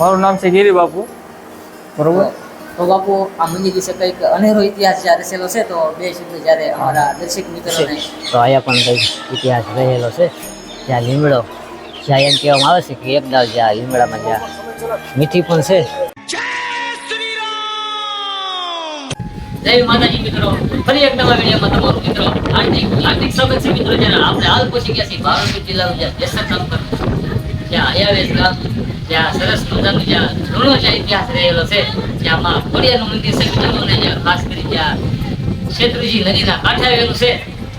મારું નામ છે ગિરી બાપુ. બરોબર? તો બાપુ આ મંદિર વિશે કંઈક અનેરો ઇતિહાસ જ્યારે રચેલો છે તો બે શબ્દ જ્યારે અમારા દર્શક મિત્રોને તો અહીંયા પણ કંઈક ઇતિહાસ રહેલો છે. જ્યાં લીમડો જ્યાં એમ કહેવામાં આવે છે કે એક દાવ જ્યાં લીમડામાં જ્યાં મીઠી પણ છે. જય માતાજી મિત્રો. ફરી એક નવા વિડીયોમાં તમારું મિત્રો હાર્દિક હાર્દિક સ્વાગત છે મિત્રો. જ્યારે આપણે હાલ પહોંચી ગયા છીએ ભાવનગર જિલ્લાનું જ્યાં જેસર ગામ પર જ્યાં અયાવેશ ગામ જ્યાં સરસ મજાનું જ્યાં ઘણો જ્યાં ઇતિહાસ રહેલો છે ત્યાં માં ખોડિયારનું મંદિર છે અને ખાસ કરી ત્યાં શેત્રુજી નદીના કાંઠે આવેલું છે,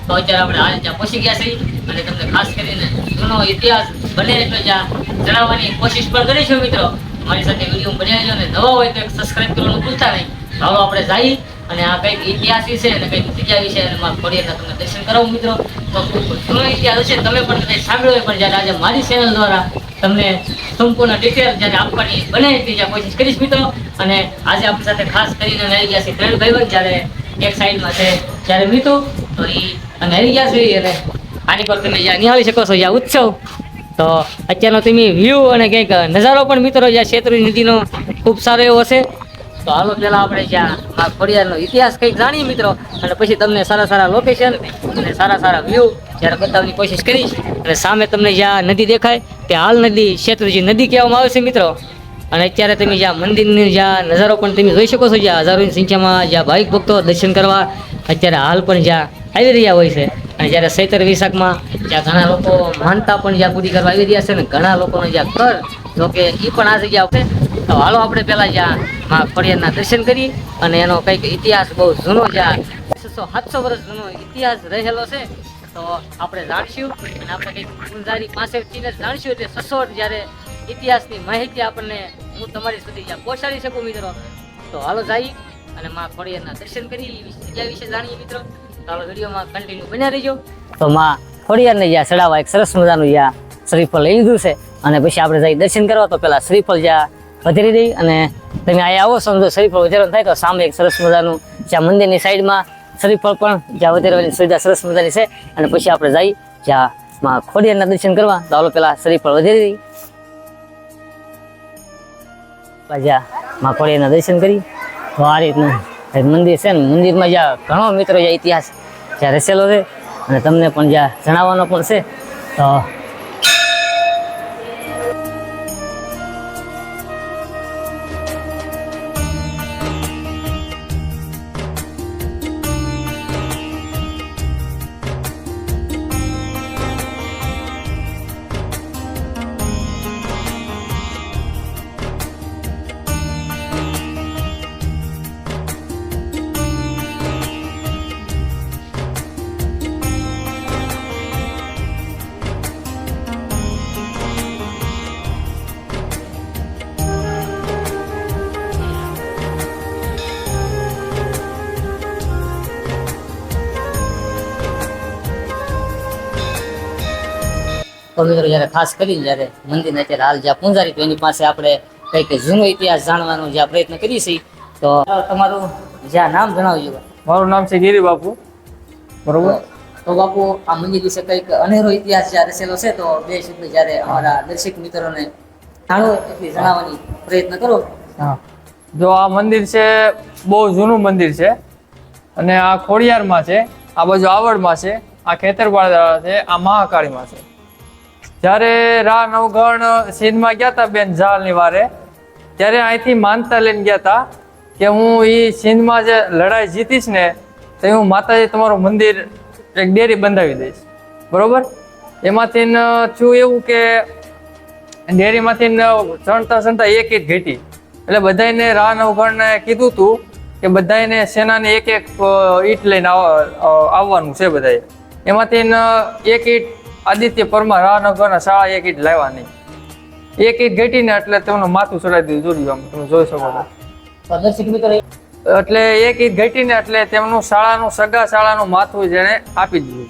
તો અત્યારે આપણે હાલ ત્યાં પહોંચી ગયા છીએ. અને તમને ખાસ કરીને જૂનો ઇતિહાસ બને એટલો જ્યાં જણાવવાની કોશિશ પણ કરીશું મિત્રો. મારી સાથે વીડિયો રહેજો અને નવા હોય તો એક સબસ્ક્રાઇબ કરવાનું ભૂલતા નહીં. ચાલો આપણે જઈએ અને આ કંઈક ઇતિહાસ વિશે અને કંઈક જગ્યા વિશે અને મારા ખોડિયારના તમને દર્શન કરાવું મિત્રો. તો જૂનો ઇતિહાસ છે તમે પણ કંઈ સાંભળ્યો હોય પણ જ્યારે આજે મારી ચેનલ દ્વારા તમને સંપૂર્ણ ડિટેલ જ્યારે આપવાની બને એટલી કોશિશ કરીશ મિત્રો. અને આજે આપણી સાથે ખાસ કરીને આવી ગયા છે ત્રણ ભાઈબંધ જ્યારે એક સાઈડમાં છે જ્યારે મિત્રો તો એ અને આવી ગયા છે. અને આની પર તમે જ્યાં નિહાળી શકો છો, જ્યાં ઉત્સવ. તો અત્યારનો તમે વ્યૂ અને કંઈક નજારો પણ મિત્રો, જ્યાં શેત્રુંજી નદીનો ખૂબ સારો એવો છે. તો હાલો, પેલા આપણે જ્યાં આ ખોડિયારનો ઇતિહાસ કંઈક જાણીએ મિત્રો. અને પછી તમને સારા સારા લોકેશન અને સારા સારા વ્યૂ જ્યારે બતાવવાની કોશિશ કરીશ. અને સામે તમને જ્યાં નદી દેખાય તે હાલ નદી શેત્રુજી નદી કહેવામાં આવે છે મિત્રો. અને અત્યારે તમે જ્યાં મંદિરની જ્યાં નજારો પણ તમે જોઈ શકો છો, જ્યાં હજારોની સંખ્યામાં જ્યાં ભાવિક ભક્તો દર્શન કરવા અત્યારે હાલ પણ જ્યાં આવી રહ્યા હોય છે. અને જ્યારે સૈતર વિશાખમાં જ્યાં ઘણા લોકો માનતા પણ જ્યાં પૂરી કરવા આવી રહ્યા છે ને ઘણા લોકોનો જ્યાં કર જો કે એ પણ આ જગ્યા છે તો હાલો આપણે પેલા જ્યાં માં ખોડિયારના દર્શન કરી અને એનો કંઈક ઇતિહાસ બહુ જૂનો જ્યાં છસો સાતસો વર્ષ જૂનો ઇતિહાસ રહેલો છે, તો આપણે જાણશું અને આપણે કંઈક ગુંજારી પાસેથી જાણશું એટલે સસોટ જ્યારે ઇતિહાસની માહિતી આપણને હું તમારી સુધી જ્યાં પહોંચાડી શકું મિત્રો. તો હાલો જઈ અને માં ખોડિયારના દર્શન કરી વિશે- જગ્યા વિશે જાણીએ મિત્રો. હાલો વિડીયોમાં કન્ટિન્યુ બન્યા રહીજો. તો માં ખોડિયારને જ્યાં ચડાવવા એક સરસ મજાનું જ્યાં શ્રીફળ લઈ લીધું છે અને પછી આપણે જઈ દર્શન કરવા, તો પેલા શ્રીફળ જ્યાં વધેરી દઈ અને તમે અહીંયા આવો સમજો શરીફળ વધારો થાય તો સામે એક સરસ મજાનું જ્યાં મંદિરની સાઈડમાં શરીફળ પણ જ્યાં વધારવાની સુવિધા સરસ મજાની છે. અને પછી આપણે જઈ જ્યાં માં ખોડિયારના દર્શન કરવા. તો આવો પેલા શ્રીફળ વધારી દઈ. જ્યાં માં ખોડિયારના દર્શન કરી. તો આ રીતનું મંદિર છે ને મંદિરમાં જ્યાં ઘણો મિત્રો જ્યાં ઇતિહાસ જ્યાં રચેલો છે. અને તમને પણ જ્યાં જણાવવાનો પણ છે. તો તો મિત્રો જ્યારે ખાસ કરીને જ્યારે મંદિર અત્યારે હાલ જ્યાં પૂંજારી તો એની પાસે આપણે કંઈક જૂનો ઇતિહાસ જાણવાનો જ્યાં પ્રયત્ન કરીએ છીએ. તો તમારું જ્યાં નામ જણાવજો મારું નામ છે ગીરી બાપુ. બરોબર? તો બાપુ આ મંદિર વિશે કંઈક અનેરો ઇતિહાસ જ્યારે રચેલો છે તો બે શબ્દ જ્યારે અમારા દર્શક મિત્રોને જાણો એટલી જણાવવાની પ્રયત્ન કરો. હા. જો આ મંદિર છે બહુ જૂનું મંદિર છે અને આ ખોડિયારમાં છે આ બાજુ આવડમાં છે આ ખેતરપાળ છે આ મહાકાળીમાં છે. જ્યારે રા નવગણ સિંધમાં ગયા હતા બેન ઝાલની વારે, ત્યારે અહીંથી માનતા લઈને ગયા હતા કે હું એ સિંધમાં જે લડાઈ જીતીશ ને, તો હું માતાજી તમારું મંદિર એક ડેરી બંધાવી દઈશ. બરોબર? એમાંથી છું એવું કે ડેરીમાંથી ચણતા ચણતા એક એક ઘેટી. એટલે બધાને રા નવગણને કીધું તું કે બધાને સેનાને એક એક ઈટ લઈને આવવાનું છે બધાએ એમાંથી એક ઈંટ આદિત્ય પરમાર રા નવગણના શાળા એક ઈટ લાવ્યા નહીં એક ઈટ ઘટીને એટલે તેમનું માથું ચડાવી દીધું જોડ્યું આમ તમે જોઈ શકો છો. દર્શક મિત્રો એટલે એક ઈટ ઘટીને એટલે તેમનું શાળાનું સગા શાળાનું માથું જેણે આપી દીધું.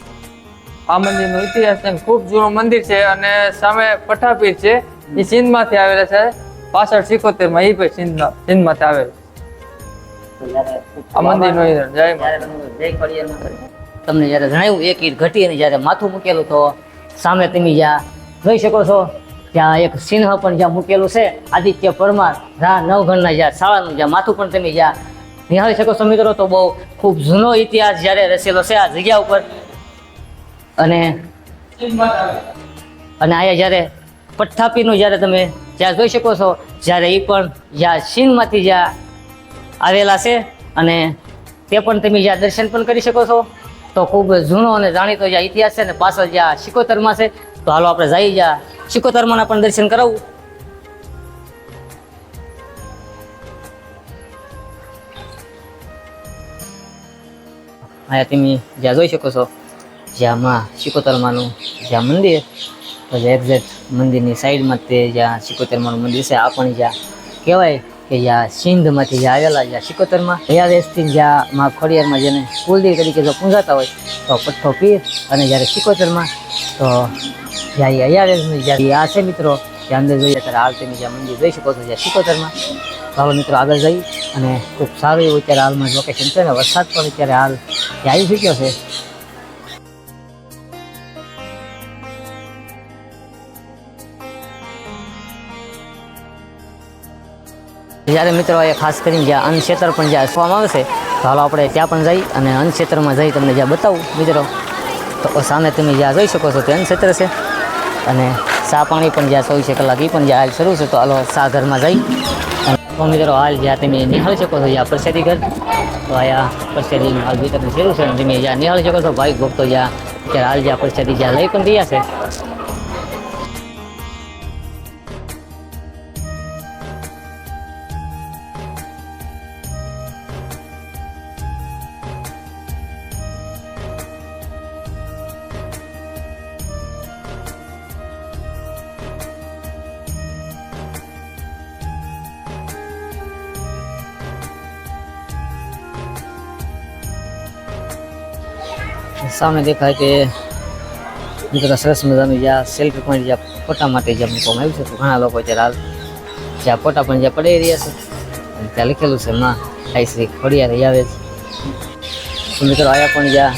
આ મંદિરનો ઇતિહાસ છે ખૂબ જૂનું મંદિર છે અને સામે પઠાપીર છે. એ સિંધમાંથી આવેલા છે. પાછળ સિકોતેરમાં એ પણ સિંધના સિંધમાંથી આવેલું આ મંદિરનો. જય. જય તમને જ્યારે જણાવ્યું એક ઈટ ઘટી અને જ્યારે માથું મૂકેલું તો સામે તમે જ્યાં જોઈ શકો છો, ત્યાં એક સિંહ પણ જ્યાં મૂકેલું છે. આદિત્ય પરમાર, રા નવગણના જ્યાં શાળાનું જ્યાં માથું પણ તમે જ્યાં નિહાળી શકો છો મિત્રો, તો બહુ ખૂબ જૂનો ઇતિહાસ જ્યારે રચેલો છે આ જગ્યા ઉપર. અને અને અહીંયા જ્યારે પઠ્ઠાપીનું જ્યારે તમે જ્યાં જોઈ શકો છો, જ્યારે એ પણ જ્યાં ચીનમાંથી જ્યાં આવેલા છે અને તે પણ તમે જ્યાં દર્શન પણ કરી શકો છો. તો ખૂબ જૂનો અને જાણીતો જે ઇતિહાસ છે ને, પાછળ જ્યાં શિકોતરમાં છે, તો હાલો આપણે જઈ જ્યાં શિકોતરમાંના પણ દર્શન કરાવું. અહીંયા તમે જ્યાં જોઈ શકો છો, જ્યાં માં શિકોતરમાનું જ્યાં મંદિર, તો જે એક્ઝેક્ટ મંદિરની સાઈડમાં તે જ્યાં શિકોતરમાનું મંદિર છે, આ પણ જ્યાં કહેવાય. કે જ્યાં સિંધમાંથી જ્યાં આવેલા જ્યાં શિકોતરમાં હયાવેશથી જ્યાં માં ખોડિયારમાં જેને કુલદેવી તરીકે જો પૂંજાતા હોય, તો પઠ્ઠો પીર અને જ્યારે સિકોતરમાં, તો જ્યાં એ અયાવેશની જ્યાં આ છે મિત્રો, ત્યાં અંદર જોઈએ ત્યારે તમે જ્યાં મંદિર જોઈ શકો છો, જ્યાં સિકોતરમાં. ચાલો મિત્રો આગળ જઈ અને ખૂબ સારું એવું અત્યારે હાલમાં લોકેશન છે ને વરસાદ પણ અત્યારે હાલ ત્યાં આવી ચૂક્યો છે. જ્યારે મિત્રો એ ખાસ કરીને જ્યાં અન્ન ક્ષેત્ર પણ જ્યાં આપવામાં આવે છે, તો હાલો આપણે ત્યાં પણ જઈ અને અન્ન ક્ષેત્રમાં જઈ તમને જ્યાં બતાવું, મિત્રો. તો સામે તમે જ્યાં જોઈ શકો છો તે અન્ન ક્ષેત્ર છે અને ચા પાણી પણ જ્યાં ચોવીસે કલાક એ પણ જ્યાં હાલ શરૂ છે, તો હાલો ચા ઘરમાં જઈ અને મિત્રો હાલ જ્યાં તમે નિહાળી શકો છો, જ્યાં પ્રસાદી ઘર, તો અહીંયા પ્રસાદીનું હાલ વિતરણ શરૂ છે અને તમે જ્યાં નિહાળી શકો છો, ભાઈ ભક્તો જ્યાં અત્યારે હાલ જ્યાં પ્રસાદી જ્યાં લઈ પણ રહ્યા છે સામે દેખાય કે મિત્રો સરસ મજાનું જ્યાં સેલ્ફી પોઈન્ટ જ્યાં ફોટા માટે જ્યાં મૂકવામાં આવ્યું છે ઘણા લોકો અત્યારે હાલ જ્યાં ફોટા પણ જ્યાં પડી રહ્યા છે. ત્યાં લખેલું છે, માં આઈ શ્રી રહી આવે છે. મિત્રો આયા પણ જ્યાં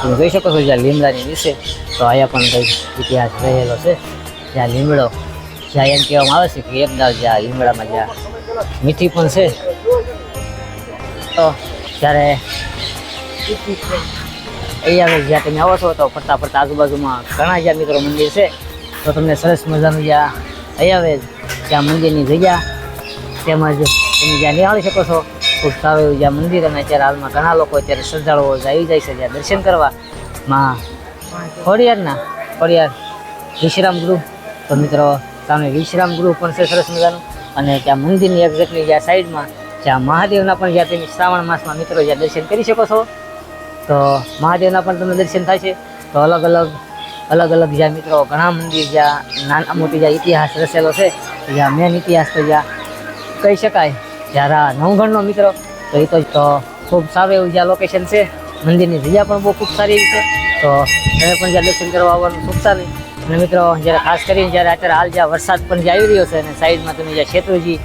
તમે જોઈ શકો છો, જ્યાં લીમડાની વિશે તો આયા પણ કંઈક ઇતિહાસ રહેલો છે. જ્યાં લીમડો જ્યાં એમ કહેવામાં આવે છે કે એક જ્યાં લીમડામાં જ્યાં મીઠી પણ છે. તો જ્યારે અહીંયા આગળ જ્યાં તમે આવો છો તો ફરતા ફરતા આજુબાજુમાં ઘણા જ્યાં મિત્રો મંદિર છે. તો તમને સરસ મજાનું જ્યાં અહીં આવે ત્યાં મંદિરની જગ્યા, તેમજ તમે જ્યાં નિહાળી શકો છો, ખૂબ સારું એવું જ્યાં મંદિર અને અત્યારે હાલમાં ઘણા લોકો અત્યારે શ્રદ્ધાળુઓ આવી જાય છે જ્યાં દર્શન કરવા. માં ખોડિયારના, ખોડિયાર વિશ્રામ ગૃહ. તો મિત્રો, સામે વિશ્રામ ગૃહ પણ છે સરસ મજાનું. અને ત્યાં મંદિરની એક્ઝેક્ટલી જ્યાં સાઈડમાં જ્યાં મહાદેવના પણ જ્યાં તમે શ્રાવણ માસમાં મિત્રો જ્યાં દર્શન કરી શકો છો. તો મહાદેવના પણ તમને દર્શન થાય છે. તો અલગ અલગ અલગ અલગ જ્યાં મિત્રો ઘણા મંદિર જ્યાં નાના મોટી જ્યાં ઇતિહાસ રચેલો છે જ્યાં મેન ઇતિહાસ તો જ્યાં કહી શકાય. જ્યારે આ નવગણનો મિત્રો, તો એ તો ખૂબ સારું એવું જ્યાં લોકેશન છે. મંદિરની જગ્યા પણ બહુ ખૂબ સારી એવી છે. તો તમે પણ જ્યાં દર્શન કરવા આવવાનું ચૂકતા નહીં અને મિત્રો, જ્યારે ખાસ કરીને જ્યારે અત્યારે હાલ જ્યાં વરસાદ પણ જે આવી રહ્યો છે અને સાઈડમાં તમે જ્યાં શેત્રુજી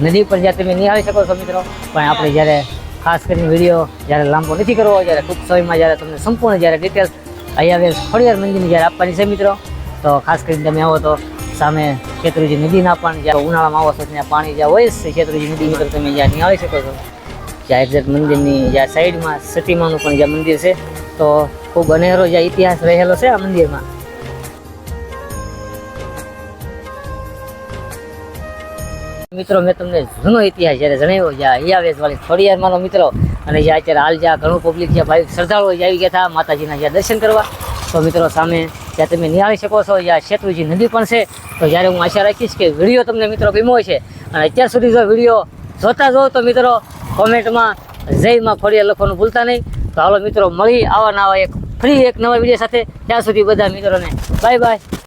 નદી પણ જ્યાં તમે નિહાળી શકો છો મિત્રો, પણ આપણે જ્યારે ખાસ કરીને વીડિયો જ્યારે લાંબો નથી કરવો, જ્યારે ટૂંક સમયમાં જ્યારે તમને સંપૂર્ણ જ્યારે ડિટેલ્સ અહીંયા આવે ખોડિયાર મંદિરની જ્યારે આપવાની છે મિત્રો, તો ખાસ કરીને તમે આવો તો સામે શેત્રુજી નદીના પણ જ્યારે ઉનાળામાં આવો છો, ત્યાં પાણી જ્યાં હોય છે શેત્રુજી નદી મિત્રો, તમે જ્યાં નિહાળી શકો છો જ્યાં એક્ઝેક્ટ મંદિરની જ્યાં સાઈડમાં સતીમાનું પણ જ્યાં મંદિર છે, તો ખૂબ અનેરો જ્યાં ઇતિહાસ રહેલો છે આ મંદિરમાં. મિત્રો, મેં તમને જૂનો ઇતિહાસ જ્યારે જણાવ્યો, જ્યાં હિયાવેશ વાળી મિત્રો અને જ્યાં અત્યારે હાલ જ્યાં ઘણું પબ્લિક જ્યાં ભાઈ શ્રદ્ધાળુઓ જ્યાં આવી ગયા હતા, માતાજીના જ્યાં દર્શન કરવા. તો મિત્રો, સામે જ્યાં તમે નિહાળી શકો છો, જ્યાં શેત્રુજી નદી પણ છે, તો જ્યારે હું આશા રાખીશ કે વીડિયો તમને મિત્રો ગમ્યો છે અને અત્યાર સુધી જો વીડિયો જોતા જો તો મિત્રો, કોમેન્ટમાં જયમાં ફળિયા લખવાનું ભૂલતા નહીં. તો હાલો મિત્રો, મળી આવા નવા એક ફ્રી એક નવા વીડિયો સાથે. ત્યાં સુધી બધા મિત્રોને બાય બાય